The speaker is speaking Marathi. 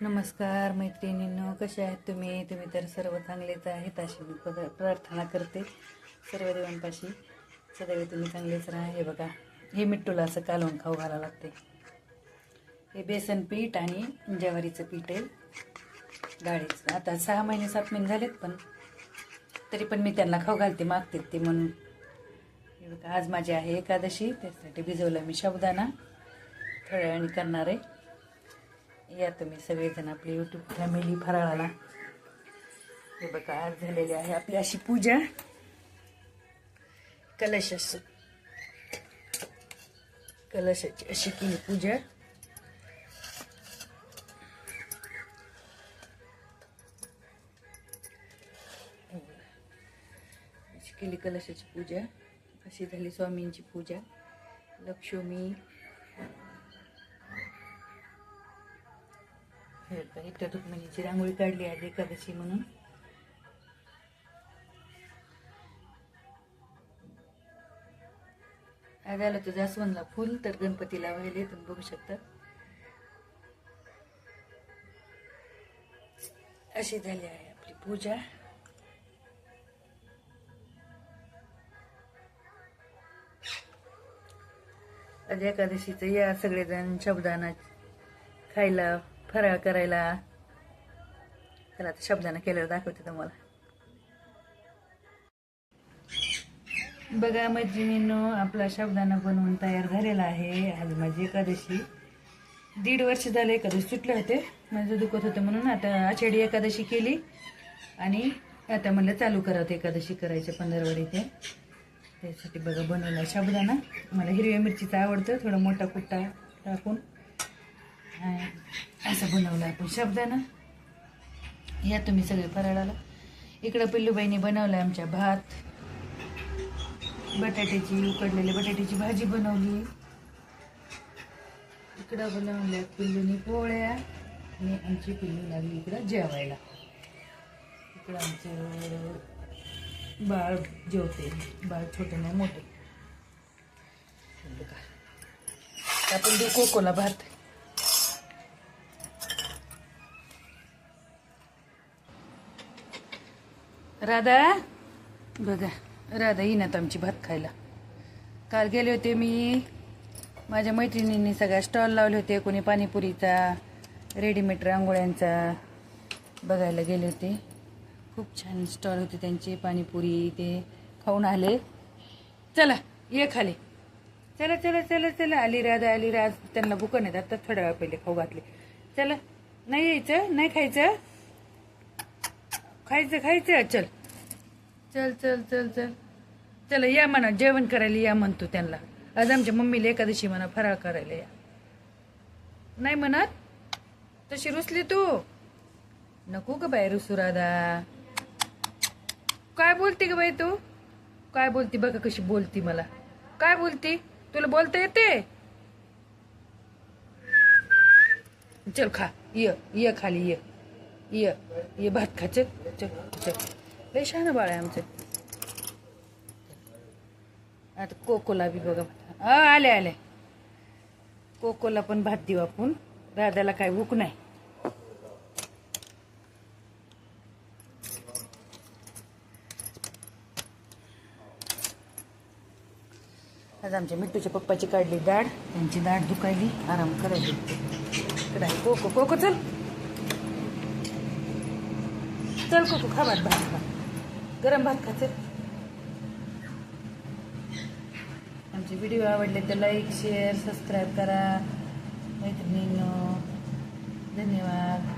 नमस्कार मैत्रिणींनो. कसे आहेत तुम्ही? तुम्ही तर सर्व चांगलेच आहेत अशी मी पद- प्रार्थना करते. सर्व देवांपाशी सदैव तुम्ही चांगलेच राहा. हे बघा हे मिठ्ठूला असं कालवून खाऊ घालावं लागते. हे बेसन पीठ आणि ज्वारीचं पीठ आहे. डाळीचं. आता सहा महिने सात महिने झालेत पण तरी पण मी त्यांना खाऊ घालते मागते ते म्हणून. हे बघा आज माझी आहे एकादशी त्यासाठी भिजवलं मी साबुदाणा. थोड्या वेळाने करणार आहे. या तुम्ही सगळेजण आपली यूट्यूब फॅमिली फराळाला. हे बघा आज झालेली आहे आपली अशी पूजा. कलश कलशाची अशी केली पूजा. अशी केली कलशाची पूजा. अशी झाली स्वामींची पूजा. लक्ष्मी हे बघा, इथं रुक्मिणीची रांगोळी काढली आहे एकादशी म्हणून. आज आलं तर जास्वंदला फुल तर गणपतीला वाहिले तुम्ही बघू शकता. अशी झाली आहे आपली पूजा. आज एकादशीचं या सगळेजण शब्दाना खायला फराळ करायला. त्याला आता शब्दानं केल्यावर दाखवते तुम्हाला. बघा मज्जिनीनो आपला शब्दाना बनवून तयार झालेला आहे आज माझी एकादशी. दीड वर्ष झालं एकादशी सुटले होते. माझं दुखत होतं म्हणून आता आषाढी एकादशी केली. आणि आता म्हणलं चालू करावं एकादशी करायचे पंधरवडी ते त्यासाठी बघा बनवला साबुदाणा मला हिरव्या मिरचीचं आवडतं. थोडं मोठा कुट्टा टाकून. असं बनवलं आपण. शब्दानं या तुम्ही सगळे फराळाला. इकडं पिल्लूबाईने बनवलं आमच्या भात. बटाट्याची उकडलेली बटाट्याची भाजी बनवली. इकडं बनवल्या पिल्लूनी पोळ्या. आणि आमची पिल्लू लागली इकडं जेवायला. इकडं आमचं बाळ जेवते. बाळ छोटे नाही मोठे. आपण देऊ कोकोला भात. राधा? बघा राधा येईनात आमची भात खायला. काल गेले होते मी. माझ्या मैत्रिणींनी सगळ्या स्टॉल लावले होते कोणी पाणीपुरीचा रेडीमेड रांगोळ्यांचा. बघायला गेले होते. खूप छान स्टॉल होते त्यांचे पाणीपुरी ते खाऊन आले. चला ये खाली. चला चला चला चला. आली राधा आली राज त्यांना भूक नाही आता थोड्या वेळा पहिले खाऊ घातले. चला नाही यायचं? नाही खायचं? खायचं खायचं. चल. चल चल चल चल. चला या म्हणा. जेवण करायला या म्हणतो त्यांना. आज आमच्या मम्मीला एकादशी म्हणा फराळ करायला या. नाही म्हणत? तशी रुसली तू. नको ग बाई रुसू राधा. काय बोलते ग बाई तू? काय बोलती? बघा कशी बोलती मला. काय बोलती? तुला बोलता येते? चल खा. ये ये खाली ये. ये ये भात खा चक चक चक लय छान बाळ आहे आमचं. आता कोकोला बी बघा. अ, आले आले. कोकोला पण भात देऊ आपण. राधाला काय भूक नाही. आज आमच्या मिट्टूच्या पप्पाची काढली दाढ त्यांची दाढ दुखायली. आराम करायची इकडे आहे. कोको कोको चल. चल कुकू खा भात भात खा गरम भात खा चल. आमचे व्हिडिओ आवडले तर लाईक शेअर सबस्क्राईब करा. मैत्रिणींनो धन्यवाद.